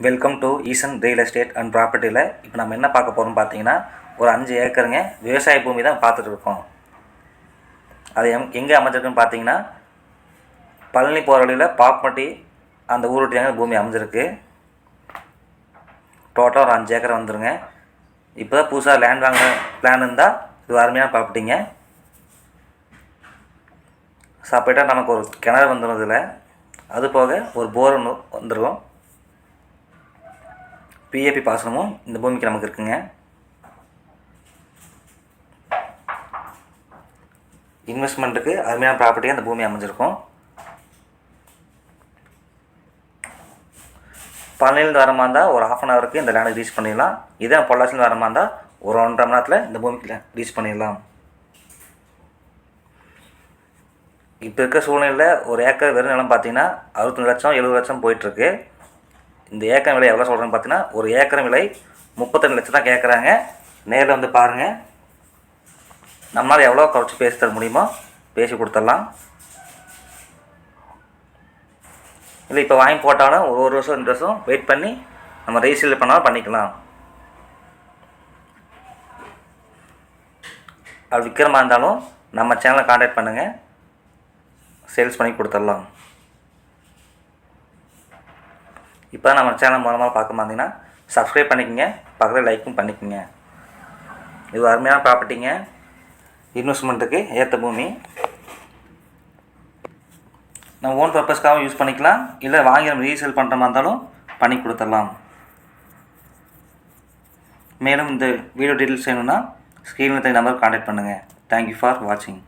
Welcome to Eesan real estate and ப்ராப்பர்ட்டியில் இப்போ நம்ம என்ன பார்க்க போகிறோம் பார்த்தீங்கன்னா ஒரு அஞ்சு ஏக்கருங்க விவசாய பூமி தான் பார்த்துட்டு இருக்கோம் அது எங் எங்கே அமைஞ்சிருக்குன்னு பார்த்தீங்கன்னா பழனி போகிற வழியில் பாப்மட்டி அந்த ஊருட்டியாங்க பூமி அமைஞ்சிருக்கு. டோட்டலாக ஒரு அஞ்சு ஏக்கர் வந்துருங்க. இப்போ தான் புதுசாக லேண்ட் வாங்க பிளான் இருந்தால் இது அருமையான ப்ராப்பர்ட்டிங்க செப்பரேட்டாக நமக்கு ஒரு கிணறு வந்துடும் இதில். அது போக ஒரு போர் ஒன்று வந்துடும் பிஏபி பாசனமும் இந்த பூமிக்கு நமக்கு இருக்குங்க. இன்வெஸ்ட்மெண்ட்டுக்கு அருமையான ப்ராப்பர்ட்டியாக அந்த பூமி அமைஞ்சிருக்கும். பழனிலேருந்து வர மாதிரி இருந்தால் ஒரு ஆஃப் அன் ஹவருக்கு இந்த லேண்டுக்கு ரீச் பண்ணிடலாம். இதே பொள்ளாச்சிலேருந்து வர மாதிரி இருந்தால் ஒரு ஒன்றரை மணி நேரத்தில் இந்த பூமிக்கு ரீச் பண்ணிடலாம். இப்போ இருக்க சூழ்நிலையில் ஒரு ஏக்கர் வெறும் நிலம் பார்த்தீங்கன்னா அறுபத்தஞ்சு லட்சம் எழுபது லட்சம் போயிட்டுருக்கு இந்த ஏக்கர் விலை எவ்வளோ சொல்கிறேன்னு பார்த்தீங்கன்னா ஒரு ஏக்கர் விலை முப்பத்தஞ்சு லட்சம் தான் கேட்குறாங்க நேரில் வந்து பாருங்கள் நம்மளால் எவ்வளோ குறைச்சி பேசி தர முடியுமோ பேசி கொடுத்துடலாம். இல்லை இப்போ வாங்கி போட்டாலும் ஒரு ஒரு வருஷம் ரெண்டு வருஷம் வெயிட் பண்ணி நம்ம ரீசேல் பண்ணாலும் பண்ணிக்கலாம். அது விற்கிறமா இருந்தாலும் நம்ம சேனலை காண்டாக்ட் பண்ணுங்கள் சேல்ஸ் பண்ணி கொடுத்துடலாம். இப்போ நம்ம சேனல் மூலமாக பார்க்க மாட்டீங்கன்னா சப்ஸ்கிரைப் பண்ணிக்கோங்க பக்கத்தில் லைக்கும் பண்ணிக்கோங்க. இது அருமையான ப்ராப்பர்ட்டிங்க இன்வெஸ்ட்மெண்ட்டுக்கு ஏற்ற பூமி. நம்ம ஓன் பர்பஸ்க்காகவும் யூஸ் பண்ணிக்கலாம். இல்லை வாங்கி நம்ம ரீசேல் பண்ணுற மாதிரி இருந்தாலும் பண்ணி கொடுத்துடலாம். மேலும் இந்த வீடியோ டீட்டெயில்ஸ் வேணும்னா ஸ்க்ரீனில் தெரிய நம்பருக்கு காண்டாக்ட் பண்ணுங்கள் தேங்க்யூ ஃபார் வாட்சிங்